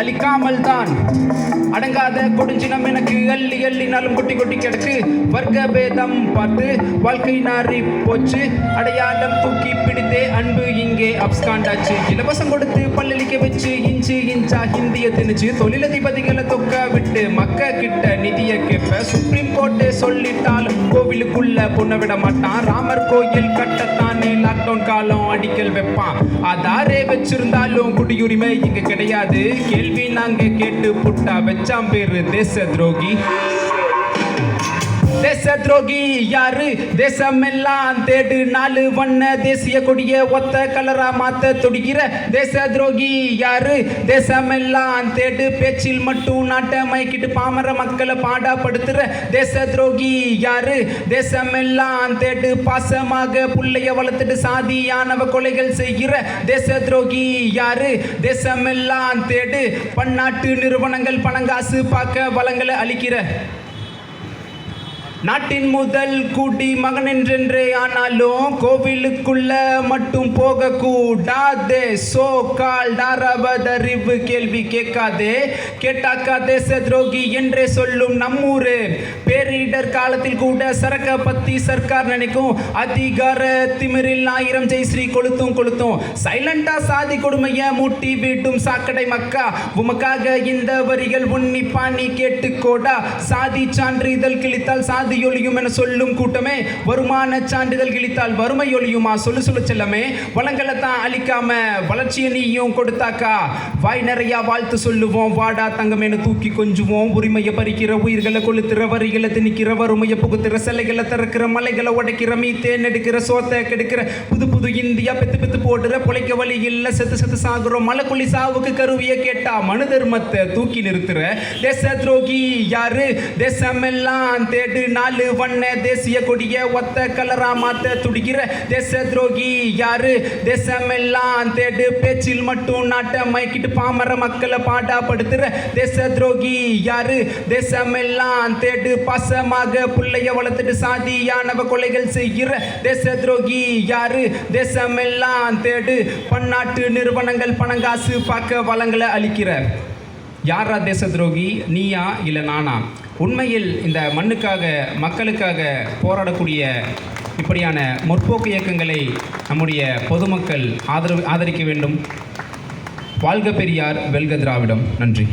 அழிக்காமல் தான் அடங்காத கொடுஞ்சினம் எனக்கு அள்ளி அள்ளினாலும் கொட்டி கொட்டி கிடக்கு. வர்க்க பேதம் பார்த்து வாழ்க்கை நாரி போச்சு. அடையாளம் தூக்கி பிடித்தே அன்பு இங்கே அப்ஸ்காண்டாச்சு. இலவசம் கொடுத்து பல்லளிக்க வச்சு இன்ச்சு இன்ச்சா ஹிந்திய திணிச்சு தொழிலதிபதிகளை தொக்க விட்டு மக்க கிட்ட நிதியை கேட்ப சுப்ரீம் கோர்ட்டு சொல்லிட்டாலும் கோவிலுக்குள்ள பொண்ண விட மாட்டான். ராமர் கோயில் கட்டத்தானே லாக்டவுன் காலம் அடிக்கல் வைப்பான். அதாரே வச்சிருந்தாலும் குடியுரிமை இங்க கிடையாது. கேள்வி நாங்க கேட்டு புட்டா வச்சாம் பேரு தேச துரோகி. தேச துரோகி யாரு? தேசமெல்லாம் தேடு நாலு வண்ண தேசிய கொடிய ஒத்த கலரா மாத்த துடிக்கிற தேச துரோகி யாரு? தேசமெல்லாம் தேடு பேச்சில் மட்டும் நாட்டை மயக்கிட்டு பாமர மக்களை பாடாப்படுத்துற தேச துரோகி யாரு? தேசமெல்லாம் தேடு பாசமாக புள்ளைய வளர்த்துட்டு சாதியானவ கொலைகள் செய்கிற தேச துரோகி யாரு? தேசமெல்லாம் தேடு பன்னாட்டு நிறுவனங்கள் பணங்காசு பார்க்க வளங்களை அளிக்கிற நாட்டின் முதல் குடி மகன் என்றென்றே ஆனாலும் கோவிலுக்குள்ள மட்டும் போக கூடாதே சோ கால் அறிவு கேள்வி கேட்காதே. கேட்டாக்கா தேச துரோகி என்றே சொல்லும் நம்மூரு. பேரிடர் காலத்தில் கூட சரக்க பத்தி சர்க்கார் நினைக்கும் அதிகார திமிரில் ஆயிரம் ஜெய்ஸ்ரீ கொளுத்தும் கொளுத்தும். சைலண்டா சாதி கொடுமைய மூட்டி வீட்டும் சாக்கடை மக்கா. உமக்காக இந்த வரிகள் உன்னிப்பா நீ கேட்டுக்கோடா. சாதி சான்றிதழ் கிழித்தால் சாதி ஒழியும் என சொல்லும் கூட்டமே. வருமான சான்றிதழ் கிழித்தால் வறுமை ஒழியுமா? சொல்லு சொல்லு செல்லமே. வளங்களை தான் அழிக்காம வளர்ச்சியை நீயும் கொடுத்தாக்கா. வாய் நிறைய வாழ்த்து சொல்லுவோம். வாடா தங்கமேனு தூக்கி கொஞ்சுவோம். உரிமையை பறிக்கிற உயிர்களை கொளுத்துற வரிகளை திணிக்கிற வறுமையை புகுத்துற சிலைகளை திறக்கிற மலைகளை உடைக்கிற மீத்தேன் எடுக்கிற சோத்தை கெடுக்கிற புது புது இந்தியா பெத்து பெத்து போடுற பொழைக்க வழி இல்லை செத்து செத்து சாகுறோம் மலைக்குழி சாவுக்கு கருவியை கேட்டா மனு தர்மத்தை தூக்கி நிறுத்துற. தேச துரோகி யாரு? தேசமெல்லாம் தேடு நாலு வண்ண தேசிய கொடிய ஒத்த கலரா மாத்த துடிக்கிற தேச துரோகி யாரு? தேசமெல்லாம் தேடு பேச்சில் மட்டும் நாட்டை மயக்கிட்டு பாமர மக்களை பாடாப்படுத்துற தேச துரோகி யாரு? தேசமெல்லாம் தேடு பாசமாக பிள்ளைய வளர்த்துட்டு சாதியானவ கொலைகள் செய்கிற தேச துரோகி யாரு? தேசமெல்லாம் தேடு. பன்னாட்டு நிறுவனங்கள் பணங்காசு பார்க்க வளங்களை அளிக்கிற. யாரா தேச துரோகி? நீயா இல்லை நானா? உண்மையில் இந்த மண்ணுக்காக மக்களுக்காக போராடக்கூடிய இப்படியான முற்போக்கு இயக்கங்களை நம்முடைய பொதுமக்கள் ஆதரவு ஆதரிக்க வேண்டும். வாழ்க பெரியார் வெல்க திராவிடம். நன்றி.